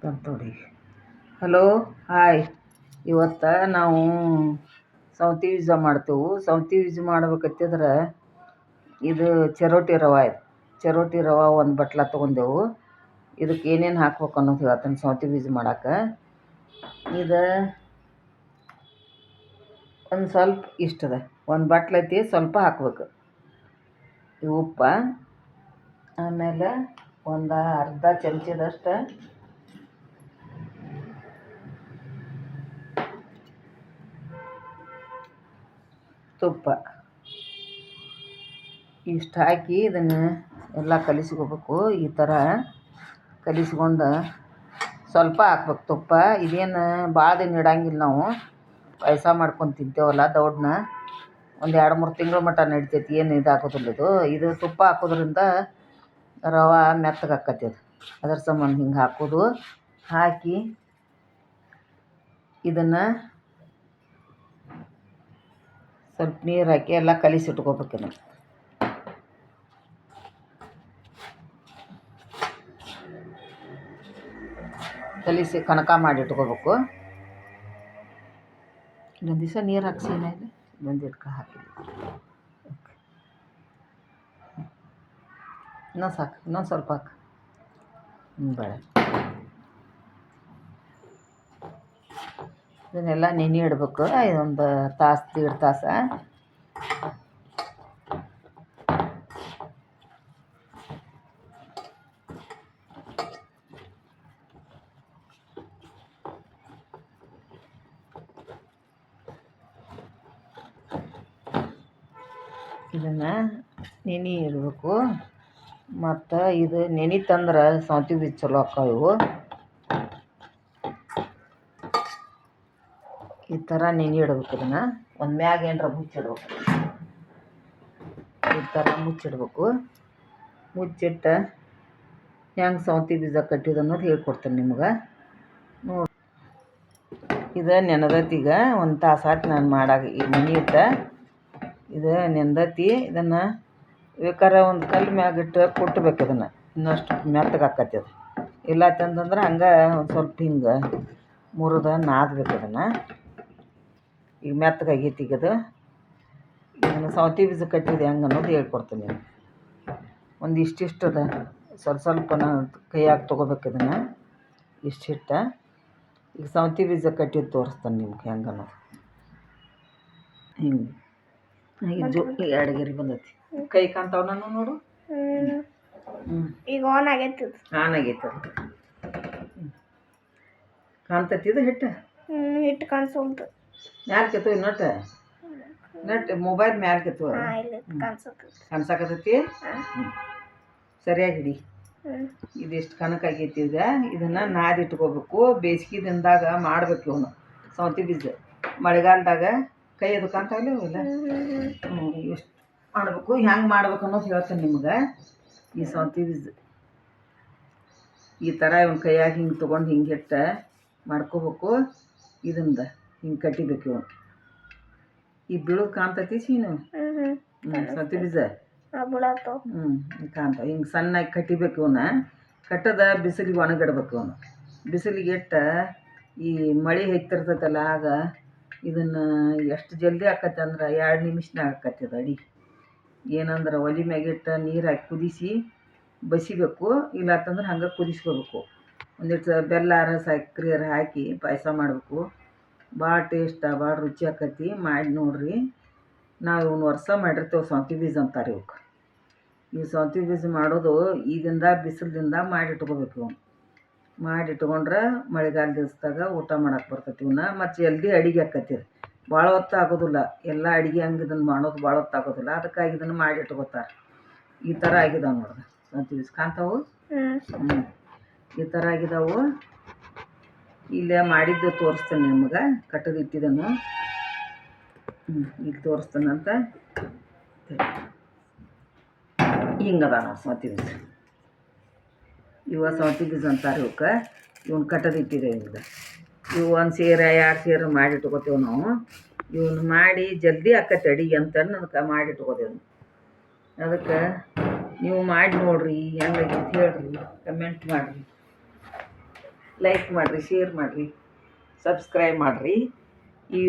ತಂತೋಡಿ hello hi ಇವತ್ತು ನಾವು ಸೌತಿ ಬೀಜ ಮಾಡ್ತೇವೆ. ಸೌತಿ ಬೀಜ ಮಾಡ್ಬೇಕತ್ತಿದ್ರೆ ಇದು ಚರೋಟಿ ರವೆ ಇದು ಚರೋಟಿ ರವೆ ಒಂದು ಬಟ್ಲ ತೊಗೊಂಡೆವು. ಇದಕ್ಕೆ ಏನೇನು ಹಾಕ್ಬೇಕು ಅನ್ನೋದು ಹೇಳ್ತೀನಿ ಸೌತಿ ಬೀಜ ಮಾಡಕ್ಕೆ ಇದು ಒಂದು ಸ್ವಲ್ಪ ಇಷ್ಟದ. ಒಂದು ಬಟ್ಲೈತಿ ಸ್ವಲ್ಪ ಹಾಕ್ಬೇಕು. ಉಪ್ಪ ಆಮೇಲೆ ಒಂದು ಅರ್ಧ ಚಮಚದಷ್ಟು ತುಪ್ಪ. ಇಷ್ಟು ಹಾಕಿ ಇದನ್ನು ಎಲ್ಲ ಕಲಿಸ್ಕೋಬೇಕು. ಈ ಥರ ಕಲಿಸ್ಕೊಂಡು ಸ್ವಲ್ಪ ಹಾಕ್ಬೇಕು ತುಪ್ಪ. ಇದೇನು ಭಾಳ ದಿನ ಇಡಂಗಿಲ್ಲ ನಾವು. ಪಾಯಸ ಮಾಡ್ಕೊಂಡು ತಿಂತೇವಲ್ಲ ದೌಡ್ನ ಒಂದು ಎರಡು ಮೂರು ತಿಂಗಳ ಮಟ್ಟ ನಡಿತೈತಿ. ಏನು ಇದಾಗೋದಿಲ್ಲ ಇದು. ಇದು ತುಪ್ಪ ಹಾಕೋದ್ರಿಂದ ರವೆ ಅದು. ಅದ್ರ ಸಂಬಂಧ ಹಿಂಗೆ ಹಾಕೋದು. ಹಾಕಿ ಇದನ್ನು ಸ್ವಲ್ಪ ನೀರು ಹಾಕಿ ಎಲ್ಲ ಕಲಿಸಿ ಇಟ್ಕೋಬೇಕು ಇದನ್ನು. ಕಲಿಸಿ ಕನಕ ಮಾಡಿ ಇಟ್ಕೋಬೇಕು. ಇನ್ನೊಂದು ದಿವಸ ನೀರು ಹಾಕ್ಸಿ ಇನ್ನೊಂದು ಇಟ್ಕ ಹಾಕಿ. ಇನ್ನೊಂದು ಸಾಕು ಇನ್ನೊಂದು ಸ್ವಲ್ಪ ಹಾಕು ಹ್ಞೂ ಬೇಡ ಇದನ್ನೆಲ್ಲ ನೆನೆ ಇಡಬೇಕು ಇದೊಂದು ತಾಸು ದೀಡ್ ತಾಸು ಇದನ್ನು ನೆನೆ ಇಡಬೇಕು ಮತ್ತು ಇದು ನೆನಿತಂದ್ರೆ ಸೌತಿ ಬೀಜ ಚಲೋ ಆಕ್ಕಾವ ಇವು. ಈ ಥರ ನೆನೆ ಇಡ್ಬೇಕು ಇದನ್ನು. ಒಂದು ಮ್ಯಾಗ ಏನರ ಮುಚ್ಚಿಡ್ಬೇಕು. ಈ ಥರ ಮುಚ್ಚಿಡ್ಬೇಕು. ಮುಚ್ಚಿಟ್ಟು ಹೆಂಗೆ ಸೌತಿ ಬೀಜ ಕಟ್ಟಿದ ಅನ್ನೋದು ಹೇಳ್ಕೊಡ್ತೇನೆ ನಿಮ್ಗೆ. ನೋಡಿ. ಇದು ನೆನೆದೈತಿ ಈಗ ಒಂದು ತಾಸು ಆಯ್ತು ನಾನು ಮಾಡಾಗ ಈ ನೆನೆ ಇಟ್ಟು. ಇದು ನೆಂದೈತಿ ಇದನ್ನು ಬೇಕಾರೆ ಒಂದು ಕಲ್ಲು ಮ್ಯಾಗ ಇಟ್ಟು ಕುಟ್ಬೇಕು ಅದನ್ನು. ಇನ್ನಷ್ಟು ಮೆತ್ತಗೆ ಅದು. ಇಲ್ಲ ಅಂತಂದ್ರೆ ಹಂಗೆ ಒಂದು ಸ್ವಲ್ಪ ಹಿಂಗೆ ಮುರಿದ ನಾದ್ಬೇಕು ಅದನ್ನು. ಈಗ ಮೆತ್ತಗೆ ಆಗೈತಿ ಈಗ ಅದು. ಇದನ್ನು ಸೌತಿ ಬೀಜ ಕಟ್ಟಿದ್ದು ಹೆಂಗೆ ಅನ್ನೋದು ಹೇಳ್ಕೊಡ್ತೀನಿ ಒಂದು ಇಷ್ಟಿಷ್ಟು ಅದ. ಸ್ವಲ್ಪ ಸ್ವಲ್ಪ ಕೈಯಾಗ ತೊಗೋಬೇಕು ಇದನ್ನು. ಇಷ್ಟಿಟ್ಟು ಈಗ ಸೌತಿ ಬೀಜ ಕಟ್ಟಿದ್ದು ತೋರಿಸ್ತಾನೆ ನಿಮ್ಗೆ ಹೆಂಗೆ ಅನ್ನೋದು. ಹಿಂಗೆ. ಜೋ ಎರಡು ಗೆರಿ ಬಂದೈತಿ. ಕೈ ಕಾಣ್ತಾವ ನಾನು ನೋಡು. ಈಗ ಆನ್ ಆಗೈತಿ ಇದು. ಆನ್ ಆಗೈತೆ ಅದು ಕಾಣ್ತೈತಿ ಇದು ಹಿಟ್ಟು? ಹಿಟ್ಟು ಕಾಣಿಸೋಲ್ತು ಮ್ಯಾಲ್ ಕೆತ್ತು ನೋಟ ನಟ್ ಮೊಬೈಲ್ ಮ್ಯಾಲ್ ಕೆತ್ತು ಕಾಣಿಸಕತ್ತೈತಿ? ಸರಿಯಾಗಿ ಹಿಡಿ. ಇದಿಷ್ಟು ಕನಕಾಗೈತಿ ಈಗ? ಇದನ್ನು ನಾದಿಟ್ಕೋಬೇಕು. ಬೇಸಿಗೆ ದಿನದಾಗ ಮಾಡ್ಬೇಕು ಇವನು. ಸೌತಿ ಬೀಜ. ಮಳೆಗಾಲದಾಗ ಕೈ ಅದು ಇವೆಲ್ಲ ಹ್ಞೂ ಎಷ್ಟು ಮಾಡಬೇಕು ಹೆಂಗೆ ಮಾಡ್ಬೇಕು ಅನ್ನೋದು ಹೇಳ್ತೇನೆ ನಿಮ್ಗೆ. ಈ ಸೌತಿ ಬೀಜ ಈ ಥರ ಇವನ್ ಕೈಯಾಗ ಹಿಂಗೆ ತೊಗೊಂಡು ಹಿಂಗೆ ಇಟ್ಟ ಮಾಡ್ಕೋಬೇಕು ಇದರಿಂದ ಹಿಂಗೆ ಕಟ್ಟಿಬೇಕು ಇವನು. ಈ ಬೀಳೋದು ಕಾಣ್ತೈತಿ ಸೀನು? ಹ್ಞೂ ಸೌತಿ ಬೀಜ ಹ್ಞೂ ಕಾಂತ ಹಿಂಗೆ ಸಣ್ಣಾಗಿ ಕಟ್ಟಿಬೇಕು ಇವನ್ನ ಕಟ್ಟದ ಬಿಸಿಲಿಗೆ ಒಣಗಿಡ್ಬೇಕು ಅವನು ಬಿಸಿಲಿಗೆ ಇಟ್ಟ ಈ ಮಳೆ ಹೆಚ್ಚಿರ್ತೈತಲ್ಲ ಆಗ ಇದನ್ನು ಎಷ್ಟು ಜಲ್ದಿ ಆಕತ್ತೆ ಅಂದ್ರೆ ಎರಡು ನಿಮಿಷನಾಗ ಆಕತ್ತೆ ಅದು ಅಡಿ. ಏನಂದ್ರೆ ಒಲೆ ಮ್ಯಾಗಿಟ್ಟು ನೀರು ಹಾಕಿ ಕುದಿಸಿ ಬಸಿಬೇಕು ಇಲ್ಲ ಅಂತಂದ್ರೆ ಹಂಗೆ ಕುದಿಸ್ಕೋಬೇಕು. ಒಂದಿಷ್ಟು ಬೆಲ್ಲ ಅರ ಸಕ್ರೆ ಅರ ಹಾಕಿ ಪಾಯಸ ಮಾಡಬೇಕು. ಭಾಳ ಟೇಸ್ಟ, ಭಾಳ ರುಚಿ ಆಕತಿ, ಮಾಡಿ ನೋಡ್ರಿ. ನಾವು ಇವನ್ನ ವರ್ಷ ಮಾಡಿರ್ತೇವೆ ಸೌಂತಿ ಬೀಜ ಅಂತಾರೆ ಇವಕ್ಕೆ ಈ ಸೌಂತಿ ಬೀಜ ಮಾಡೋದು ಈಗಿಂದ ಬಿಸಿಲಿಂದ ಮಾಡಿಟ್ಕೋಬೇಕು ಇವ್ನ. ಮಾಡಿಟ್ಕೊಂಡ್ರೆ ಮಳೆಗಾಲ ದಿವಸದಾಗ ಊಟ ಮಾಡಕ್ಕೆ ಬರ್ತೈತಿ ಇವನ್ನ ಮತ್ತು ಜಲ್ದಿ ಅಡಿಗೆ ಆಕತಿ ಭಾಳ ಹೊತ್ತು ಆಗೋದಿಲ್ಲ. ಎಲ್ಲ ಅಡಿಗೆ ಹಂಗೆ ಇದನ್ನು ಮಾಡೋದು ಭಾಳ ಹೊತ್ತು ಆಗೋದಿಲ್ಲ. ಅದಕ್ಕಾಗಿ ಇದನ್ನು ಮಾಡಿ ಇಟ್ಕೋತಾರೆ. ಈ ಥರ ಆಗಿದಾವೆ ನೋಡ್ರಿ. ಕಾಣ್ತಾವು ಹ್ಮ್. ಈ ಥರ ಆಗಿದಾವು. ಇಲ್ಲೇ ಮಾಡಿದ್ದು ತೋರಿಸ್ತೇನೆ ನಿಮ್ಗೆ. ಕಟ್ಟದು ಇಟ್ಟಿದ್ದನ್ನು ಹ್ಞೂ ಈಗ ತೋರಿಸ್ತೇನಂತ ಹಿಂಗದ ನಾವು ಬೀಜ ಇವ ಸೌತಿ ಬೀಜ ಅಂತಾರೆ ಇವಕ್ಕೆ ಇವ್ನ ಕಟ್ಟದಿಟ್ಟಿದೆ ಈಗ ಇವು ಒಂದು ಸೇರೆ, ಎರಡು ಸೇರು ಮಾಡಿ ಇಟ್ಕೋತೇವೆ ನಾವು. ಇವನ್ನ ಮಾಡಿ ಜಲ್ದಿ ಆಕತ್ತೆ ಅಡಿಗೆ ಅಂತ ಅದಕ್ಕೆ ಮಾಡಿ ಇಟ್ಕೋತೇವೆ ಅದಕ್ಕೆ ನೀವು ಮಾಡಿ ನೋಡಿರಿ ಹೆಂಗಾಗಿತ್ತು ಹೇಳ್ರಿ ಕಮೆಂಟ್ ಮಾಡಿರಿ. ಲೈಕ್ ಮಾಡಿರಿ ಶೇರ್ ಮಾಡಿರಿ ಸಬ್ಸ್ಕ್ರೈಬ್ ಮಾಡಿರಿ. ಈ